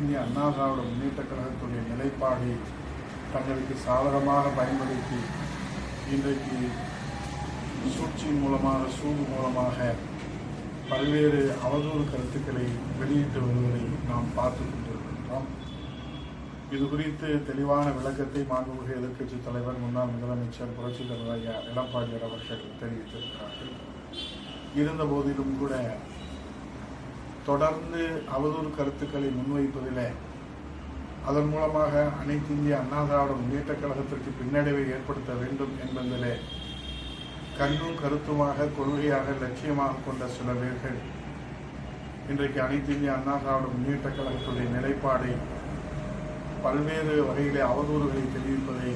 இந்திய அண்ணா திராவிட முன்னேற்ற கழகத்துடைய நிலைப்பாடை தங்களுக்கு சாதகமாக பயன்படுத்தி இன்றைக்கு சூழ்ச்சி மூலமாக சூடு மூலமாக பல்வேறு அவதூறு கருத்துக்களை வெளியிட்டு வருவதை நாம் பார்த்து கொண்டிருக்கின்றோம். இது குறித்து தெளிவான விளக்கத்தை மாண்புமிகு எதிர்க்கட்சி தலைவர் முன்னாள் முதலமைச்சர் புரட்சித் தலைவர் எடப்பாடியார் அவர்கள் தெரிவித்திருக்கிறார்கள். இருந்த போதிலும் கூட தொடர்ந்து அவதூறு கருத்துக்களை முன்வைப்பதில் அதன் மூலமாக அனைத்து இந்திய அண்ணா திராவிட முன்னேற்ற கழகத்திற்கு பின்னடைவை ஏற்படுத்த வேண்டும் என்பதிலே கண்ணும் கருத்துமாக கொள்கையாக லட்சியமாக கொண்ட சில பேர்கள் இன்றைக்கு அனைத்து இந்திய அண்ணா திராவிட முன்னேற்ற கழகத்துடைய நிலைப்பாடை பல்வேறு வகையிலே அவதூறுகளை தெரிவிப்பதை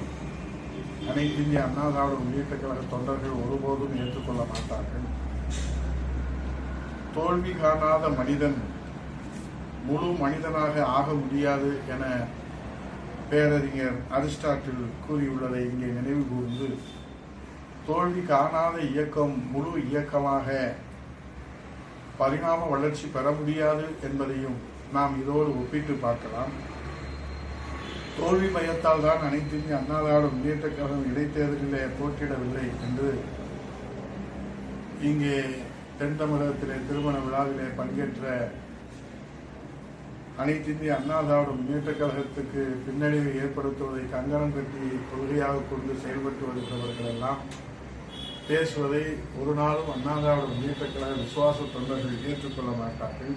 அனைத்து இந்திய அண்ணா திராவிட முன்னேற்ற கழக தொண்டர்கள் ஒருபோதும் ஏற்றுக்கொள்ள மாட்டார்கள். தோல்வி காணாத மனிதன் முழு மனிதனாக ஆக முடியாது என பேரறிஞர் அரிஸ்டாட்டில் கூறியுள்ளதை இங்கே நினைவு கூர்ந்து தோல்வி காணாத இயக்கம் முழு இயக்கமாக பரிணாம வளர்ச்சி பெற முடியாது என்பதையும் நாம் இதோடு ஒப்பிட்டு பார்க்கலாம். தோல்வி பயத்தால் தான் அனைத்துமே இந்திய முன்னேற்ற கழகம் இடைத்தேர்தலிலே போட்டியிடவில்லை என்று இங்கே தென் தமிழகத்திலே திருமண விழாவிலே பங்கேற்ற அனைத்து இந்திய அண்ணா திராவிட முன்னேற்ற கழகத்துக்கு பின்னடைவை ஏற்படுத்துவதை கங்கணம் கட்டி கொள்கையாக கொண்டு செயல்பட்டு வருகிறவர்கள் எல்லாம் பேசுவதை ஒரு நாளும் அண்ணா திராவிட முன்னேற்ற கழக விசுவாச தொண்டர்கள் ஏற்றுக்கொள்ள மாட்டார்கள்.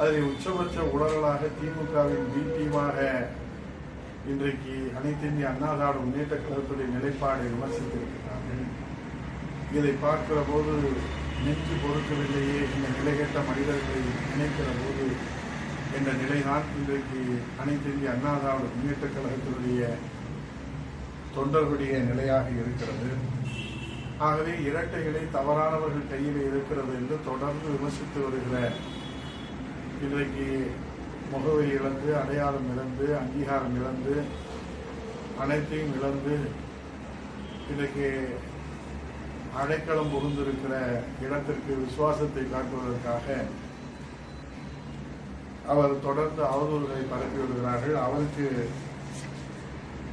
அதில் உச்சபட்ச உடல்களாக திமுகவின் பி டீமாக இன்றைக்கு அனைத்து இந்திய அண்ணா திராவிட முன்னேற்ற கழகத்துடைய நிலைப்பாடை விமர்சித்திருக்கிறார்கள். இதை பார்க்கிற போது நெஞ்சு பொறுக்கவில்லையே இந்த நிலைகெட்ட மனிதர்களை நினைக்கிற போது என்ற நிலைதான் இன்றைக்கு அனைத்து இந்திய முன்னேற்ற கழகத்தினுடைய தொண்டர்களுடைய நிலையாக இருக்கிறது. ஆகவே இரட்டைகளை தவறானவர்கள் கையில் இருக்கிறது என்று தொடர்ந்து விமர்சித்து வருகிற இன்றைக்கு முகவரி இழந்து அடையாளம் இழந்து அங்கீகாரம் இழந்து அனைத்தையும் இழந்து இன்றைக்கு அடைக்கலம் புகுந்திருக்கிற இடத்திற்கு விசுவாசத்தை காட்டுவதற்காக அவர் தொடர்ந்து அவதூறுகளை பரப்பி வருகிறார்கள். அவருக்கு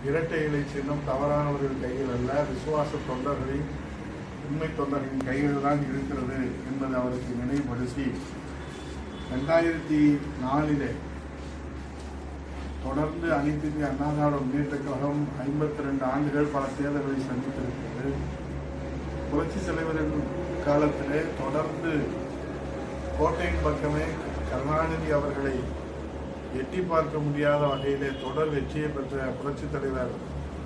இரட்டை இலை சின்னம் தவறானவர்கள் கையில் அல்ல விசுவாச தொண்டர்களின் உண்மை தொண்டர்களின் கையில் தான் இருக்கிறது என்பதை அவருக்கு நினைவுபடுத்தி ரெண்டாயிரத்தி நாலிலே தொடர்ந்து அனைத்து இந்திய அண்ணா திராவிட முன்னேற்ற கழகம் ஐம்பத்தி ரெண்டு ஆண்டுகள் பல தேர்தல்களை சந்தித்திருக்கிறது. புரட்சி தலைவரின் காலத்திலே தொடர்ந்து கோட்டையின் பக்கமே கருணாநிதி அவர்களை எட்டி பார்க்க முடியாத வகையிலே தொடர் வெற்றியை பெற்ற புரட்சி தலைவர்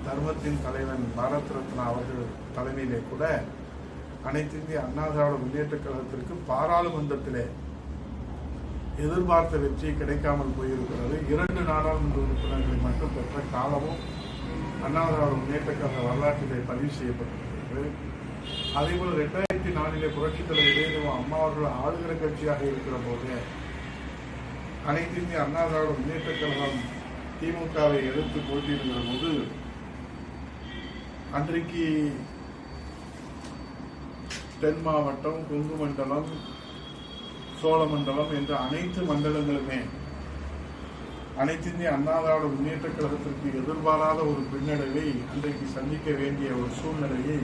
தர்மத்தின் தலைவன் பாரத் ரத்னா அவர்கள் தலைமையிலே கூட அனைத்து இந்திய அண்ணா திராவிட முன்னேற்ற கழகத்திற்கு பாராளுமன்றத்திலே எதிர்பார்த்த வெற்றி கிடைக்காமல் போயிருக்கிறது. இரண்டு நாடாளுமன்ற உறுப்பினர்களை மட்டும் பெற்ற காலமும் அண்ணா திராவிட முன்னேற்ற கழக வரலாற்றிலே பதிவு செய்யப்பட்டிருக்கிறது. அதேபோல் ரெண்டாயிரத்தி நாலிலே புரட்சித் தலைவர் அம்மா அவர்கள் ஆளுகிற கட்சியாக இருக்கிற போது அனைத்து இந்திய அண்ணா திராவிட முன்னேற்ற கழகம் திமுகவை எதிர்த்து போட்டியிடுகிற போது அன்றைக்கு தென் மாவட்டம் கொங்கு மண்டலம் சோழமண்டலம் என்ற அனைத்து மண்டலங்களுமே அனைத்து இந்திய அண்ணா திராவிட முன்னேற்ற கழகத்திற்கு எதிர்பாராத ஒரு பின்னடைவை அன்றைக்கு சந்திக்க வேண்டிய ஒரு சூழ்நிலையை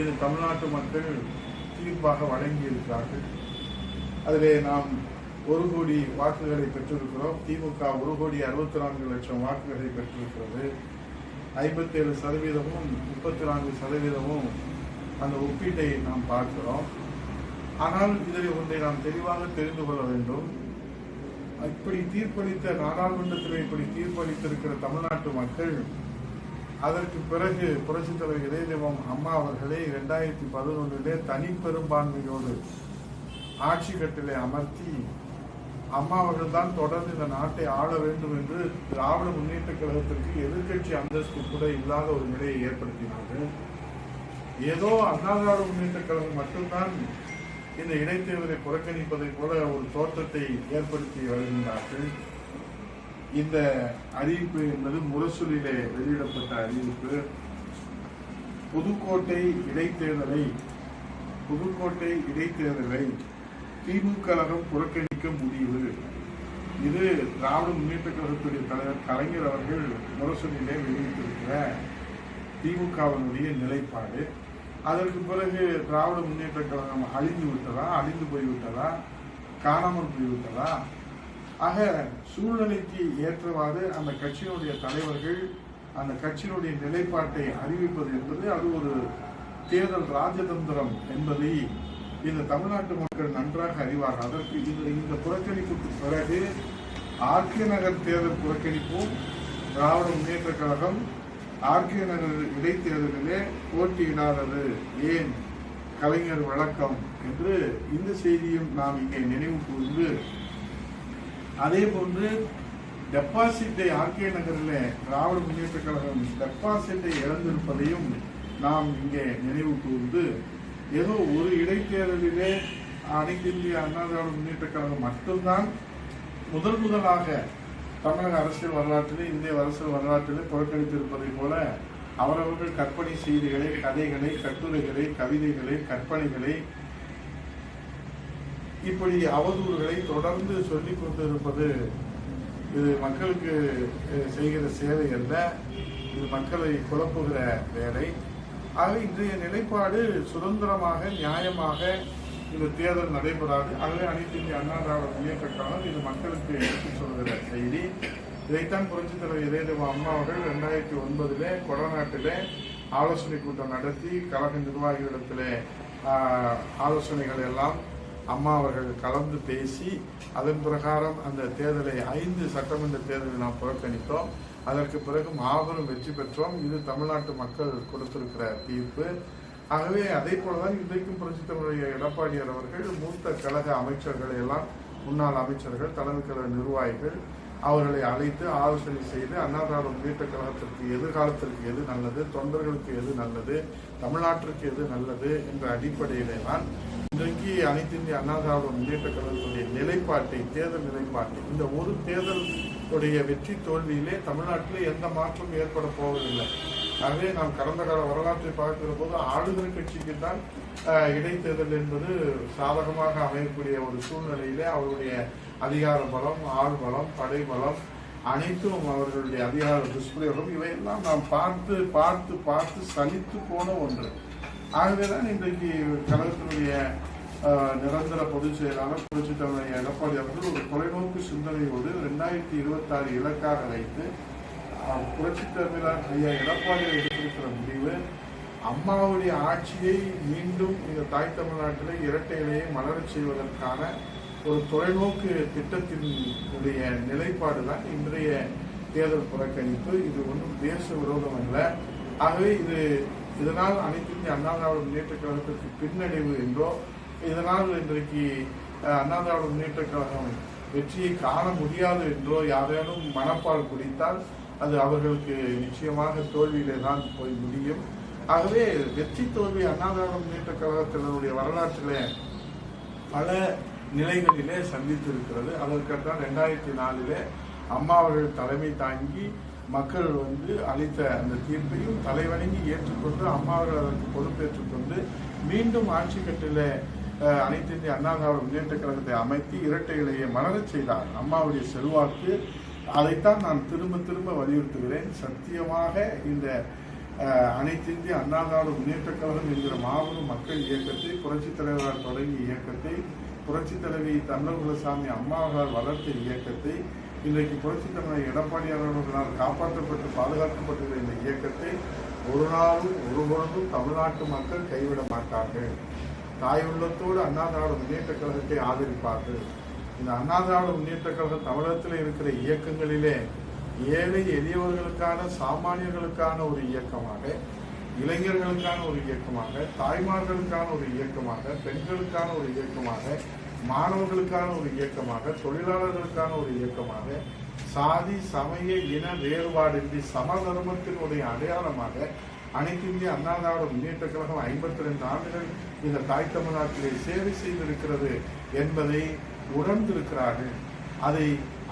இது தமிழ்நாட்டு மக்கள் தீர்ப்பாக வழங்கியிருக்கிறார்கள். அதிலே நாம் ஒரு கோடி வாக்குகளை பெற்றிருக்கிறோம். திமுக ஒரு கோடி அறுபத்தி நான்கு லட்சம் வாக்குகளை பெற்றிருக்கிறது. ஐம்பத்தேழு சதவீதமும் முப்பத்தி நான்கு சதவீதமும் அந்த ஒப்பீட்டை நாம் பார்க்கிறோம். ஆனால் இதில் ஒன்றை நாம் தெளிவாக தெரிந்து கொள்ள வேண்டும். இப்படி தீர்ப்பளித்த நாடாளுமன்றத்தில் இப்படி தீர்ப்பளித்திருக்கிற தமிழ்நாட்டு மக்கள் அதற்கு பிறகு புரட்சித் தலைவர் இதயதெய்வம் அம்மா அவர்களை இரண்டாயிரத்தி பதினொன்றிலே தனி பெரும்பான்மையோடு ஆட்சி கட்டிலே அமர்த்தி அம்மா அவர்கள் தான் தொடர்ந்து இந்த நாட்டை ஆள வேண்டும் என்று திராவிட முன்னேற்ற கழகத்திற்கு எதிர்க்கட்சி அந்தஸ்து கூட இல்லாத ஒரு நிலையை ஏற்படுத்தினார்கள். ஏதோ அண்ணா திராவிட முன்னேற்ற கழகம் மட்டும்தான் இந்த இடைத்தேர்தலை புறக்கணிப்பதை போல ஒரு தோற்றத்தை ஏற்படுத்தி வருகின்றார்கள் இந்த அறிவிப்பு என்பது முரசொலியிலே வெளியிடப்பட்ட அறிவிப்பு. புதுக்கோட்டை இடைத்தேர்தலை புதுக்கோட்டை இடைத்தேர்தலை திமுக கழகம் புறக்கணிக்க முடிவு. இது திராவிட முன்னேற்ற கழகத்துடைய தலைவர் கலைஞர் அவர்கள் முரசொலியிலே வெளியிட்டிருக்கிற திமுகவினுடைய நிலைப்பாடு. அதற்கு பிறகு திராவிட முன்னேற்ற கழகம் அழிந்து விட்டதா அழிந்து போய்விட்டதா காணாமல் போய்விட்டதா? ஆக சூழ்நிலைக்கு ஏற்றவாறு அந்த கட்சியினுடைய தலைவர்கள் அந்த கட்சியினுடைய நிலைப்பாட்டை அறிவிப்பது என்பது அது ஒரு தேர்தல் ராஜதந்திரம் என்பதை இந்த தமிழ்நாட்டு மக்கள் நன்றாக அறிவார் அதற்கு இந்த இந்த புறக்கணிப்புக்கு பிறகு ஆர்கே நகர் தேர்தல் புறக்கணிப்பும் திராவிட முன்னேற்ற கழகம் ஆர்கே நகர் இடைத்தேர்தலிலே போட்டியிடாதது ஏன்? கலைஞர் வழக்கம் என்று இந்த செய்தியும் நாம் இங்கே நினைவு கூர்ந்து அதே போன்று டெபாசிட்டை ஆர்கே நகரில் திராவிட முன்னேற்ற கழகம் டெபாசிட்டை இழந்திருப்பதையும் நாம் இங்கே நினைவு கூர்ந்து ஏதோ ஒரு இடைத்தேர்தலிலே அனைத்து இந்திய அண்ணா திராவிட முன்னேற்ற கழகம் மட்டும்தான் முதல் முதலாக தமிழக அரசியல் வரலாற்றிலே இந்திய அரசியல் வரலாற்றிலே புறக்கணித்திருப்பதை போல அவரவர்கள் கற்பனை செய்திகளை கதைகளை கட்டுரைகளை கவிதைகளை கற்பனைகளை இப்படி அவதூறுகளை தொடர்ந்து சொல்லிக் கொண்டிருப்பது இது மக்களுக்கு செய்கிற சேவை அல்ல. இது மக்களை குழப்புகிற வேலை. ஆக இன்றைய நிலைப்பாடு சுதந்திரமாக நியாயமாக இந்த தேர்தல் நடைபெறாது. ஆகவே அனைத்து இந்திய அண்ணா திராவிட இது மக்களுக்கு எடுத்து சொல்கிற செய்தி. இதைத்தான் புரட்சித் தலைவர் இதயதேவ அம்மா அவர்கள் ரெண்டாயிரத்தி ஒன்பதிலே கொடநாட்டிலே ஆலோசனை கூட்டம் நடத்தி கழக நிர்வாகிகளிடத்திலே ஆலோசனைகள் எல்லாம் அம்மா அவர்கள் கலந்து பேசி அதன் பிரகாரம் அந்த தேர்தலை ஐந்து சட்டமன்ற தேர்தலை நாம் புறக்கணித்தோம். அதற்கு பிறகு மாபெரும் வெற்றி பெற்றோம். இது தமிழ்நாட்டு மக்கள் கொடுத்திருக்கிற தீர்ப்பு. ஆகவே அதே போலதான் இன்றைக்கும் புரட்சித் தமிழக எடப்பாடியார் அவர்கள் மூத்த கழக அமைச்சர்கள் எல்லாம் முன்னாள் அமைச்சர்கள் தலைமை கழக நிர்வாகிகள் அவர்களை அழைத்து ஆலோசனை செய்து அண்ணா திராவிட முன்னேற்ற கழகத்திற்கு எதிர்காலத்திற்கு எது நல்லது தொண்டர்களுக்கு எது நல்லது தமிழ்நாட்டிற்கு எது நல்லது என்ற அடிப்படையிலே தான் இன்றைக்கு அனைத்து இந்திய அண்ணா திராவிட முன்னேற்ற கழகத்துடைய நிலைப்பாட்டை தேர்தல் நிலைப்பாட்டை இந்த ஒரு தேர்தல் உடைய வெற்றி தோல்வியிலே தமிழ்நாட்டில் எந்த மாற்றம் ஏற்பட போவதில்லை. ஆகவே நாம் கடந்த கால வரலாற்றை பார்க்கிற போது ஆளுநர் கட்சிக்கு தான் இடைத்தேர்தல் என்பது சாதகமாக அமையக்கூடிய ஒரு சூழ்நிலையிலே அவருடைய அதிகார பலம் ஆள் பலம் படை பலம் அனைத்தும் அவர்களுடைய அதிகார துஷ்பிரயோகம் இவையெல்லாம் நாம் பார்த்து பார்த்து பார்த்து சலித்து போன ஒன்று. ஆகவேதான் இன்றைக்கு கழகத்தினுடைய நிரந்தர பொதுச் செயலாளர் புரட்சித் தலைவர் எடப்பாடி அவர்கள் ஒரு தொலைநோக்கு சிந்தனையோடு ரெண்டாயிரத்தி இருபத்தாறு இலக்காக வைத்து புரட்சித் தலைவர் ஐயா எடப்பாடி எடுத்திருக்கிற முடிவு அம்மாவுடைய ஆட்சியை மீண்டும் இந்த தாய் தமிழ்நாட்டில் இரட்டை இலையை மலரச் செய்வதற்கான ஒரு தொலைநோக்கு திட்டத்தினுடைய நிலைப்பாடு தான் இன்றைய தேர்தல் புறக்கணிப்பு. இது ஒன்றும் தேச விரோதம் அல்ல. ஆகவே இது இதனால் அனைத்து இந்திய அண்ணா திராவிட முன்னேற்ற கழகத்திற்கு பின்னடைவு என்றோ இதனால் இன்றைக்கு அண்ணா திராவிட முன்னேற்ற கழகம் வெற்றியை காண முடியாது என்றோ யாரேனும் மனப்பால் குடித்தால் அது அவர்களுக்கு நிச்சயமாக தோல்வியிலே தான் போய் முடியும். ஆகவே வெற்றி தோல்வி அண்ணா திராவிட முன்னேற்ற கழகத்தினருடைய வரலாற்றிலே பல நிலைகளிலே சந்தித்திருக்கிறது. அதற்கத்தான் ரெண்டாயிரத்தி நாலிலே அம்மா அவர்கள் தலைமை தாங்கி மக்கள் வந்து அளித்த அந்த தீர்ப்பையும் தலைவணங்கி ஏற்றுக்கொண்டு அம்மா அவர்கள் அதற்கு பொறுப்பேற்றுக் கொண்டு மீண்டும் ஆட்சி கட்டில அனைத்து இந்திய அண்ணா திராவிட முன்னேற்ற கழகத்தை அமைத்து இரட்டைகளையே மலரச் செய்தார். அம்மாவுடைய செல்வாக்கு அதைத்தான் நான் திரும்ப திரும்ப வலியுறுத்துகிறேன். சத்தியமாக இந்த அனைத்து இந்திய அண்ணா திராவிட முன்னேற்ற கழகம் என்கிற மாபெரும் மக்கள் இயக்கத்தை புரட்சித் தலைவரால் தொடங்கிய இயக்கத்தை புரட்சித் தலைவி தமிழகுலசாமி அம்மாவால் வளர்த்த இயக்கத்தை இன்றைக்கு புரட்சித் தலைவர் எடப்பாடியார் அவர்களால் காப்பாற்றப்பட்டு பாதுகாக்கப்பட்டுள்ள இந்த இயக்கத்தை ஒரு நாளும் ஒரு பொழுதும் தமிழ்நாட்டு மக்கள் கைவிட மாட்டார்கள். தாய் உள்ளத்தோடு அண்ணா திராவிட முன்னேற்ற கழகத்தை ஆதரிப்பார்கள். இந்த அண்ணா திராவிட முன்னேற்ற கழகம் தமிழகத்தில் இருக்கிற இயக்கங்களிலே ஏழை எளியவர்களுக்கான சாமானியர்களுக்கான ஒரு இயக்கமாக இளைஞர்களுக்கான ஒரு இயக்கமாக தாய்மார்களுக்கான ஒரு இயக்கமாக பெண்களுக்கான ஒரு இயக்கமாக மாணவர்களுக்கான ஒரு இயக்கமாக தொழிலாளர்களுக்கான ஒரு இயக்கமாக சாதி சமய இன வேறுபாடின்றி சமதர்மத்தினுடைய அடையாளமாக அனைத்து இந்திய அண்ணா திராவிட முன்னேற்ற கழகம் ஐம்பத்தி ரெண்டு ஆண்டுகள் இந்த தாய் தமிழ்நாட்டிலே சேவை செய்திருக்கிறது என்பதை உணர்ந்திருக்கிறார்கள். அதை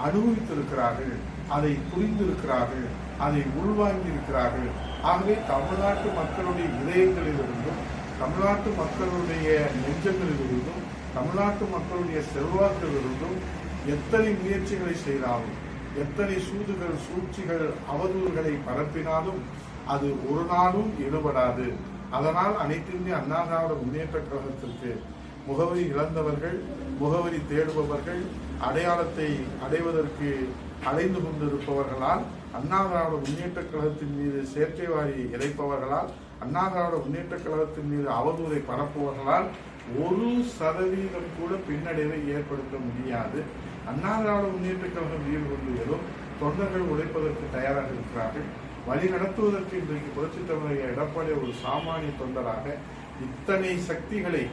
அனுபவித்திருக்கிறார்கள். அதை புரிந்திருக்கிறார்கள். அதை உள்வாங்கியிருக்கிறார்கள். ஆகவே தமிழ்நாட்டு மக்களுடைய இதயங்களிலிருந்தும் தமிழ்நாட்டு மக்களுடைய நெஞ்சங்களிலிருந்தும் தமிழ்நாட்டு மக்களுடைய செல்வாக்கிலிருந்தும் எத்தனை முயற்சிகளை செய்தாலும் எத்தனை சூதுகள் சூழ்ச்சிகள் அவதூறுகளை பரப்பினாலும் அது ஒரு நாளும் ஈடுபடாது அதனால் அனைத்து இந்திய அண்ணா திராவிட முன்னேற்ற கழகத்திற்கு முகவரி இழந்தவர்கள் முகவரி தேடுபவர்கள் அடையாளத்தை அடைவதற்கு அலைந்து கொண்டிருப்பவர்களால் அண்ணா திராவிட முன்னேற்ற கழகத்தின் மீது செயற்கை வாரி இறைப்பவர்களால் அண்ணா திராவிட முன்னேற்ற கழகத்தின் மீது அவதூறை பரப்புவர்களால் ஒரு சதவீதம் கூட பின்னடைவை ஏற்படுத்த முடியாது. அண்ணா திராவிட முன்னேற்ற கழகம் வீடு தொண்டர்கள் உழைப்பதற்கு தயாராக இருக்கிறார்கள். வழி நடத்துவதற்கு இன்றைக்கு புரட்சி தமிழக எடப்பாடி ஒரு சாமானிய தொண்டராக இத்தனை சக்திகளை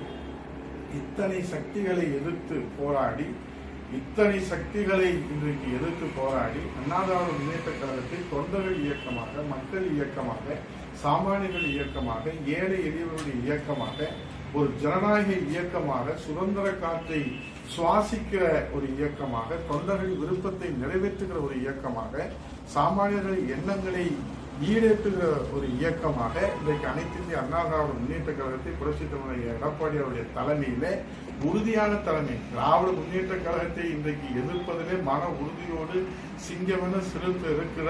இத்தனை சக்திகளை எதிர்த்து போராடி இத்தனை சக்திகளை இன்றைக்கு எதிர்த்து போராடி அண்ணாதிராவிட முன்னேற்ற கழகத்தை தொண்டர்கள் இயக்கமாக மக்கள் இயக்கமாக சாமானியர்கள் இயக்கமாக ஏழை எளியவர்களுடைய இயக்கமாக ஒரு ஜனநாயக இயக்கமாக சுதந்திர காற்றை சுவாசிக்கிற ஒரு இயக்கமாக தொண்டர்கள் விருப்பத்தை நிறைவேற்றுகிற ஒரு இயக்கமாக சாமானியர்களின் எண்ணங்களை ஈடேற்றுகிற ஒரு இயக்கமாக இன்றைக்கு அனைத்து இந்திய அண்ணா திராவிட முன்னேற்ற கழகத்தை புரட்சி தலைவர் எடப்பாடி அவருடைய தலைமையில உறுதியான தலைமை திராவிட முன்னேற்ற கழகத்தை இன்றைக்கு எதிர்ப்பதிலே மன உறுதியோடு சிங்கமென சிறுத்து இருக்கிற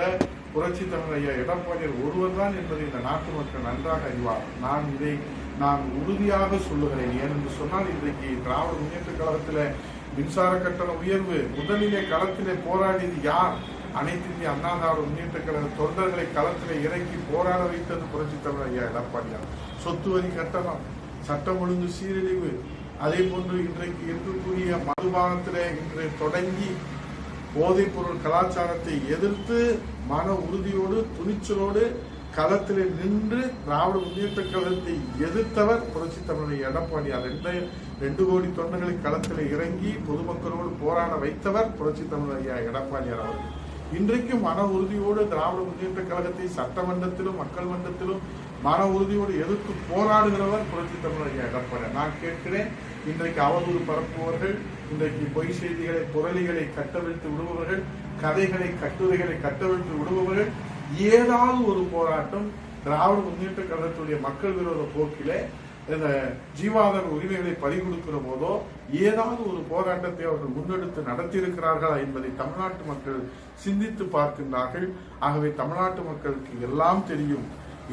புரட்சி தலைவர் எடப்பாடியார் ஒருவர் தான் என்பதை இந்த நாட்டு மக்கள் நன்றாக அறிவார் நான் இதை நான் உறுதியாக சொல்லுகிறேன். ஏனென்று சொன்னால் இன்றைக்கு திராவிட முன்னேற்ற கழகத்தில் மின்சார கட்டண உயர்வு முதலிலே களத்திலே போராடியது யார்? அனைத்து இந்திய அண்ணா திராவிட முன்னேற்ற கழக தொண்டர்களை களத்தில் இறக்கி போராட வைத்தது புரட்சி தலைவர் ஐயா எடப்பாடியார் சொத்து வரி கட்டணம் சட்டம் ஒழுங்கு சீரழிவு அதே போன்று இன்றைக்கு இருக்கக்கூடிய மதுபானத்தில் இன்று தொடங்கி போதைப்பொருள் கலாச்சாரத்தை எதிர்த்து மன உறுதியோடு துணிச்சலோடு களத்தில் நின்று திராவிட முன்னேற்ற கழகத்தை எதிர்த்தவர் புரட்சி தமிழர் எடப்பாடியார் ரெண்டு ரெண்டு கோடி தொண்டர்களை களத்தில் இறங்கி பொதுமக்களோடு போராட வைத்தவர் புரட்சி தமிழர் ஐயா எடப்பாடியார் அவர்கள். இன்றைக்கும் மன உறுதியோடு திராவிட முன்னேற்ற கழகத்தை சட்டமன்றத்திலும் மக்கள் மன்றத்திலும் மன உறுதியோடு எதிர்த்து போராடுகிறவர் புரட்சி தமிழர் ஐயா எடப்பாடியார் நான் கேட்கிறேன் இன்றைக்கு அவதூறு பரப்புபவர்கள் இன்றைக்கு பொய் செய்திகளை புரளிகளை கட்டவிழ்த்து விடுபவர்கள் கதைகளை கட்டுரைகளை கட்டவிழ்த்து விடுபவர்கள் ஏதாவது ஒரு போராட்டம் திராவிட முன்னேற்ற கழகத்துடைய மக்கள் விரோத போக்கிலே இந்த ஜீவாதார உரிமைகளை பறிகொடுக்கிற போதோ ஏதாவது ஒரு போராட்டத்தை அவர்கள் முன்னெடுத்து நடத்தியிருக்கிறார்களா என்பதை தமிழ்நாட்டு மக்கள் சிந்தித்து பார்க்கின்றார்கள். ஆகவே தமிழ்நாட்டு மக்களுக்கு எல்லாம் தெரியும்.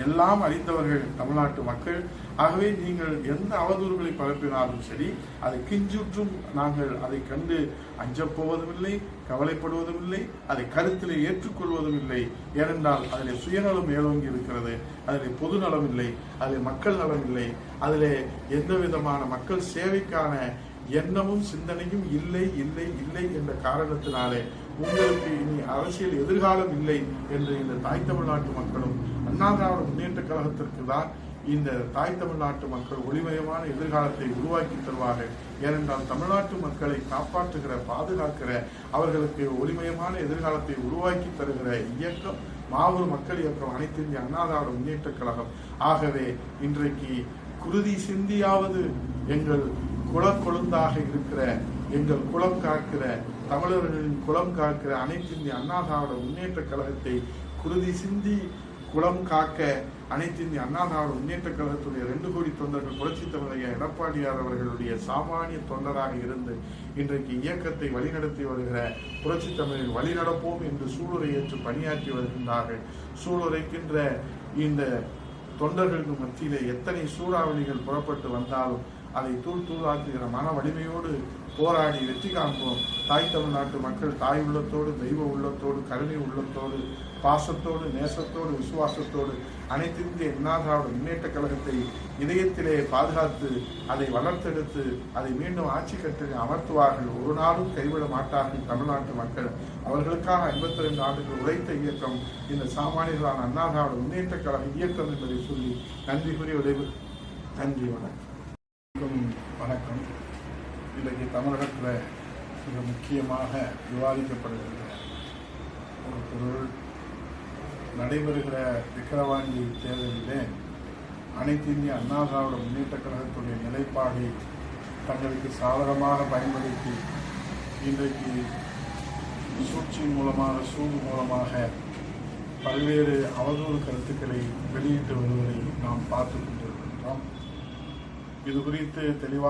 எல்லாம் அறிந்தவர்கள் தமிழ்நாட்டு மக்கள். ஆகவே நீங்கள் எந்த அவதூறுகளை பரப்பினாலும் சரி அதை கிஞ்சுற்றும் நாங்கள் அதை கண்டு அஞ்சப்போவதும் இல்லை கவலைப்படுவதும் இல்லை அதை கருத்தில் ஏற்றுக்கொள்வதும் இல்லை ஏனென்றால் அதில் சுயநலம் மேலோங்கி இருக்கிறது அதில் பொது நலம் இல்லை அதில் மக்கள் நலம் இல்லை அதில் எந்த விதமான மக்கள் சேவைக்கான எண்ணமும் சிந்தனையும் இல்லை இல்லை இல்லை என்ற காரணத்தினாலே உங்களுக்கு இனி அரசியல் எதிர்காலம் இல்லை என்று இந்த தாய் தமிழ்நாட்டு மக்களும் அண்ணா திராவிட முன்னேற்ற கழகத்திற்கு தான் இந்த தாய் தமிழ்நாட்டு மக்கள் ஒளிமயமான எதிர்காலத்தை உருவாக்கி தருவார்கள் ஏனென்றால் தமிழ்நாட்டு மக்களை காப்பாற்றுகிற பாதுகாக்கிற அவர்களுக்கு ஒளிமயமான எதிர்காலத்தை உருவாக்கி தருகிற இயக்கம் மாபெரும் மக்கள் இயக்கம் அனைத்து இந்திய அண்ணா திராவிட முன்னேற்ற கழகம். ஆகவே இன்றைக்கு குருதி சிந்தியாவது எங்கள் குலக்கொழுந்தாக இருக்கிற எங்கள் குலம் காக்கிற தமிழர்களின் குலம் காக்கிற அனைத்து இந்திய அண்ணா திராவிட முன்னேற்ற கழகத்தை குருதி சிந்தி குலம் காக்க அனைத்து இந்திய அண்ணா திராவிட முன்னேற்ற கழகத்துடைய ரெண்டு கோடி தொண்டர்கள் புரட்சி தமிழக எடப்பாடியார் அவர்களுடைய சாமானிய தொண்டராக இருந்து இன்றைக்கு இயக்கத்தை வழிநடத்தி வருகிற புரட்சி தமிழில் வழிநடப்போம் என்று சூளுரை ஏற்று பணியாற்றி வருகின்றார்கள். சூளுரைக்கின்ற இந்த தொண்டர்களுக்கு மத்தியிலே எத்தனை சூறாவளிகள் புறப்பட்டு வந்தாலும் அதை தூள் தூளாக்குகிற மன வலிமையோடு போராடி வெற்றி காண்போம். தாய் தமிழ்நாட்டு மக்கள் தாய் உள்ளத்தோடு தெய்வ உள்ளத்தோடு கருணை உள்ளத்தோடு பாசத்தோடு நேசத்தோடு விசுவாசத்தோடு அனைத்து இந்திய அண்ணா திராவிட முன்னேற்ற கழகத்தை இதயத்திலே பாதுகாத்து அதை வளர்த்தெடுத்து அதை மீண்டும் ஆட்சி கட்டில் அமர்த்துவார்கள். ஒரு நாளும் கைவிட மாட்டார்கள் தமிழ்நாட்டு மக்கள். அவர்களுக்காக ஐம்பத்தி ரெண்டு ஆண்டுகள் உழைத்த இயக்கம் இந்த சாமானியர்களான அண்ணா திராவிட முன்னேற்ற கழக இயக்கம் என்பதை சொல்லி நன்றி கூறி விளைவு நன்றி வணக்கம். வணக்கம். இன்றைக்கு தமிழகத்தில் மிக முக்கியமாக விவாதிக்கப்படுகிற ஒரு பொருள் நடைபெறுகிற விக்கிரவாண்டி தேர்தலிலே அனைத்து இந்திய அண்ணா திராவிட முன்னேற்ற கழகத்துடைய நிலைப்பாடை தங்களுக்கு சாதகமாக பயன்படுத்தி இன்றைக்கு சூழ்ச்சி மூலமாக சூடு மூலமாக பல்வேறு அவதூறு கருத்துக்களை வெளியிட்டு வருவதை நாம் பார்த்து கொண்டிருக்கின்றோம். இது குறித்து தெளிவாக